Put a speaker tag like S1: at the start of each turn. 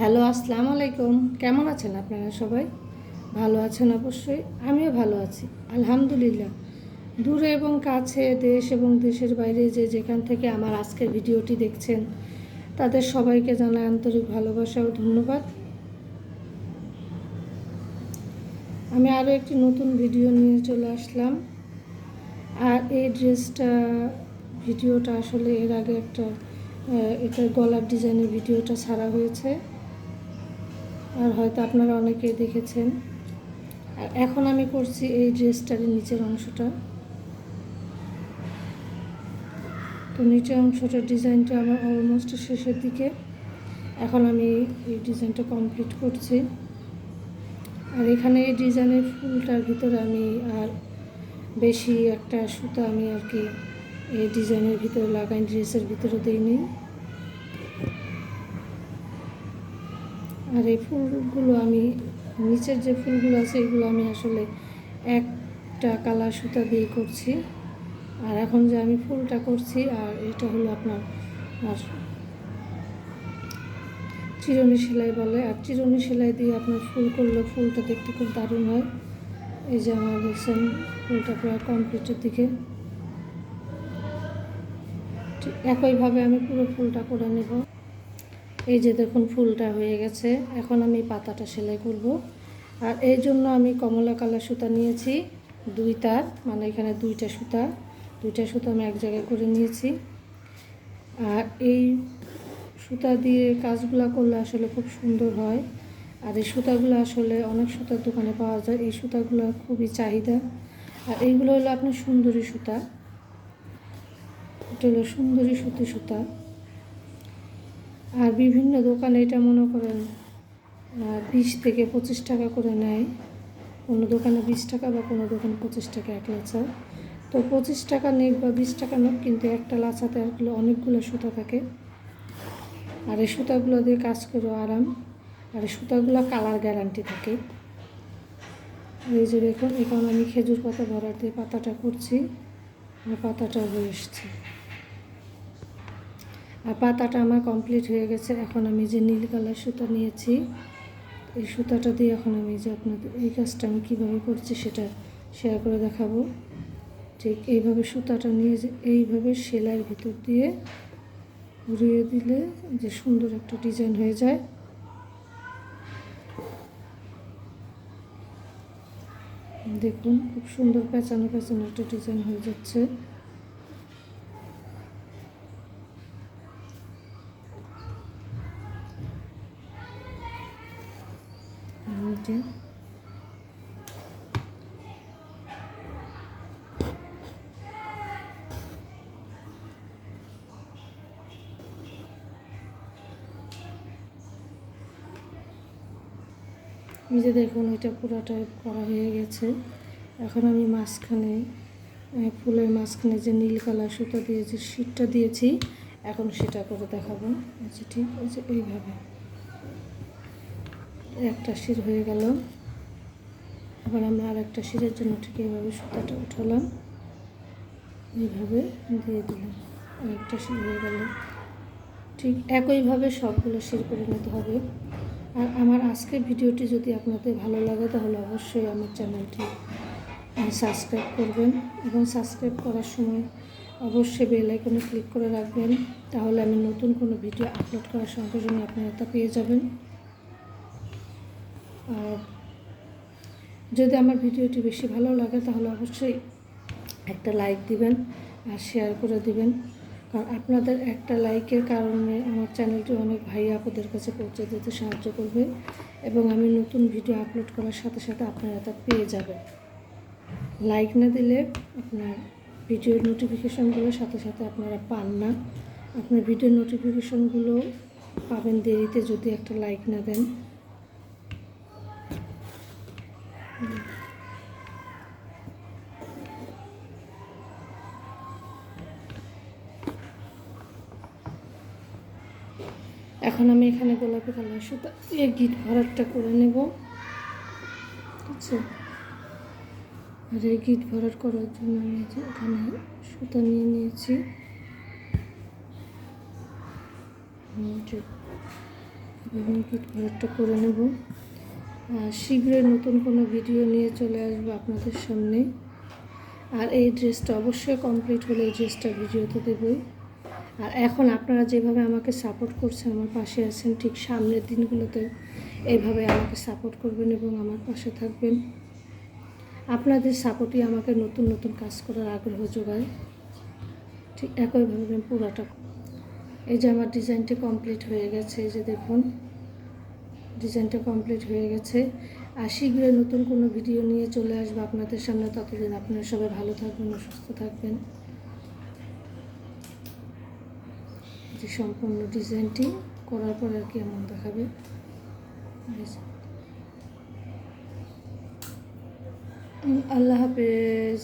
S1: Hello, আসসালামু আলাইকুম। কেমন আছেন আপনারা সবাই? ভালো আছেন অবশ্যই, আমিও ভালো আছি, আলহামদুলিল্লাহ। দূরে এবং কাছে দেশ এবং দেশের বাইরে যে যেখান থেকে আমার আজকের ভিডিওটি দেখছেন, তাদের সবাইকে জানাই আন্তরিক ভালোবাসা ও ধন্যবাদ। আমি আরও একটি নতুন ভিডিও নিয়ে চলে আসলাম। আর এই ড্রেসটা, ভিডিওটা আসলে এর আগে একটা এটা গলার ডিজাইনের ভিডিওটা ছাড়া হয়েছে। আর হয়তো আপনারা অনেকেই দেখেছেন। আর এখন আমি করছি এই ড্রেসটার নিচের অংশটা। তো নিচের অংশটার ডিজাইনটা আমার অলমোস্ট শেষের দিকে। এখন আমি এই ডিজাইনটা কমপ্লিট করছি। আর এখানে এই ডিজাইনের ফুলটার ভিতরে আমি আর বেশি একটা সুতা আমি আর কি এই ডিজাইনের ভিতরে লাগাই, ড্রেসের ভিতরে দিই দিইনি। আর এই ফুলগুলো আমি, নিচের যে ফুলগুলো আছে, এগুলো আমি আসলে একটা কালার সুতা দিয়ে করছি। আর এখন যে আমি ফুলটা করছি, আর এটা হলো আপনার চিরুনি সেলাই বলে, আর চিরনি সেলাই দিয়ে আপনার ফুল করলে ফুলটা দেখতে খুব দারুণ হয়। এই যে আমার দেখছেন, ফুলটা প্রায় কমপ্লিটের দিকে। ঠিক একইভাবে আমি পুরো ফুলটা করে নেব। এই যে দেখুন, ফুলটা হয়ে গেছে। এখন আমি পাতাটা সেলাই করব। আর এই জন্য আমি কমলা কালার সুতা নিয়েছি দুই তার মানে এখানে দুইটা সুতা। দুইটা সুতা আমি এক জায়গায় করে নিয়েছি। আর এই সুতা দিয়ে কাজগুলো করলে আসলে খুব সুন্দর হয়। আর এই সুতাগুলো আসলে অনেক সুতার দোকানে পাওয়া যায়। এই সুতাগুলো খুবই চাহিদা। আর এইগুলো হলো আপনার সুন্দরী সুতা। এটা হলো সুন্দরী সুতি সুতা। আর বিভিন্ন দোকানে এটা মনে করেন বিশ থেকে পঁচিশ টাকা করে নেয়। কোনো দোকানে বিশ টাকা বা কোনো দোকানে পঁচিশ টাকা এক লাচা তো পঁচিশ টাকা নেই বা বিশ টাকা নোক, কিন্তু একটা লাচাতে আসলে অনেকগুলো সুতা থাকে। আর এই সুতাগুলো দিয়ে কাজ করে আরাম। আর এই সুতাগুলো কালার গ্যারান্টি থাকে। এই যে দেখুন, এখন আমি খেজুর পাতা ভরার দিয়ে পাতাটা করছি। আর পাতাটা হয়ে এসছে। আর পাতাটা আমার কমপ্লিট হয়ে গেছে। এখন আমি যে নীল কালার সুতা নিয়েছি, এই সুতাটা দিয়ে এখন আমি যে আপনাদের এই কাজটা আমি কীভাবে করছি সেটা শেয়ার করে দেখাবো। ঠিক এইভাবে সুতাটা নিয়ে যে এইভাবে সেলাইয়ের ভিতর দিয়ে ঘুরিয়ে দিলে যে সুন্দর একটা ডিজাইন হয়ে যায়। দেখুন, খুব সুন্দর পেঁচানো পেঁচানো একটা ডিজাইন হয়ে যাচ্ছে। এইটা। এই যে দেখুন, এটা পুরাটা করা হয়ে গেছে। এখন আমি মাঝখানে ফুলের মাঝখানে যে নীল কালার সুতা দিয়ে যে শীটটা দিয়েছি, এখন সেটা করে দেখাবো। যে ঠিক আছে, এইভাবে। একটা শির হয়ে গেল। আবার আমরা আর একটা শিরের জন্য ঠিক এইভাবে সুতাটা উঠালাম। এইভাবে দিয়ে দিলাম। আর একটা শির হয়ে গেল। ঠিক একইভাবে সবগুলো শির করে নিতে হবে। আর আমার আজকের ভিডিওটি যদি আপনাদের ভালো লাগে, তাহলে অবশ্যই আমার চ্যানেলটি সাবস্ক্রাইব করবেন এবং সাবস্ক্রাইব করার সময় অবশ্যই বেল আইকনে ক্লিক করে রাখবেন। তাহলে আমি নতুন কোনো ভিডিও আপলোড করার সঙ্গে সঙ্গে আপনারা তা পেয়ে যাবেন। আর যদি আমার ভিডিওটি বেশি ভালো লাগে, তাহলে অবশ্যই একটা লাইক দিবেন আর শেয়ার করে দিবেন। কারণ আপনাদের একটা লাইকের কারণে আমার চ্যানেলটি অনেক ভাই আপুদের কাছে পৌঁছে দিতে সাহায্য করবে এবং আমি নতুন ভিডিও আপলোড করার সাথে সাথে আপনারা তা পেয়ে যাবেন। লাইক না দিলে আপনার ভিডিওর নোটিফিকেশনগুলোর সাথে সাথে আপনারা পান না। আপনার ভিডিওর নোটিফিকেশনগুলো পাবেন দেরিতে যদি একটা লাইক না দেন। এখন আমি এখানে গোলাপি কালার সুতা দিয়ে গিট ভরাটটা করে নেব। ঠিক আছে? আর এই গিট ভরাট করার জন্য আমি এখানে সুতা নিয়ে নিয়েছি। এভাবে গিট ভরাটটা করে নেব। আর শীঘ্রই নতুন কোনো ভিডিও নিয়ে চলে আসব আপনাদের সামনে। আর এই ড্রেসটা অবশ্যই কমপ্লিট হলে এই ড্রেসটা ভিডিওতে দেবই। আর এখন আপনারা যেভাবে আমাকে সাপোর্ট করছেন, আমার পাশে আছেন, ঠিক সামনের দিনগুলোতে এইভাবে আমাকে সাপোর্ট করবেন এবং আমার পাশে থাকবেন। আপনাদের সাপোর্টই আমাকে নতুন নতুন কাজ করার আগ্রহ যোগায়। ঠিক একইভাবে পুরাটা। এই যে আমার ডিজাইনটি কমপ্লিট হয়ে গেছে, এই যে দেখুন ডিজাইনটা কমপ্লিট হয়ে গেছে। আর শীঘ্রই নতুন কোনো ভিডিও নিয়ে চলে আসব আপনাদের সামনে। ততদিন আপনারা সবাই ভালো থাকবেন, সুস্থ থাকবেন। যে সম্পূর্ণ ডিজাইনটি করার পর আর কি এমন দেখাবে। আল্লাহ হাফেজ।